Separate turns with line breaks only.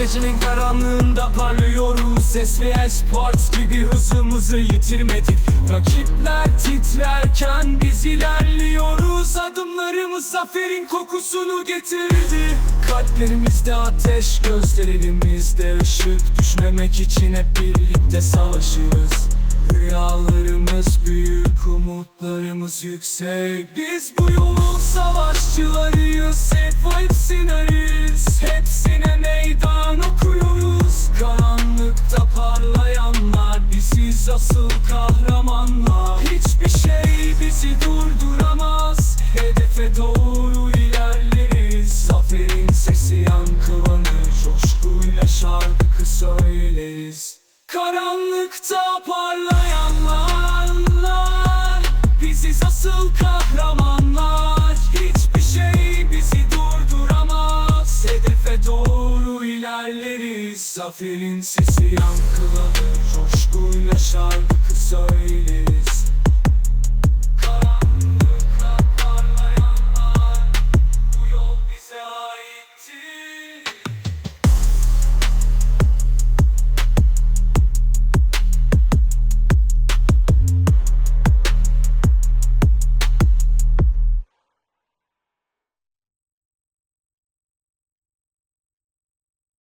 Gecenin karanlığında parlıyoruz. Ses ve Sports gibi hızımızı yitirmedik. Rakipler titrerken biz ilerliyoruz. Adımlarımız zaferin kokusunu getirdi. Kalplerimizde ateş, gözlerimizde ışık. Düşmemek için hep birlikte savaşırız. Rüyalarımız büyük, umutlarımız yüksek. Biz bu yolun savaşçılarıyız asıl kahramanlar. Hiçbir şey bizi durduramaz. Hedefe doğru ilerleriz. Zaferin sesi yankılanır Coşkuyla şarkı söyleriz. Karanlıkta parlayanlar Biziz asıl kahramanlar ilerleriz Zaferin sesi yankılanır. Coşkuyla şarkı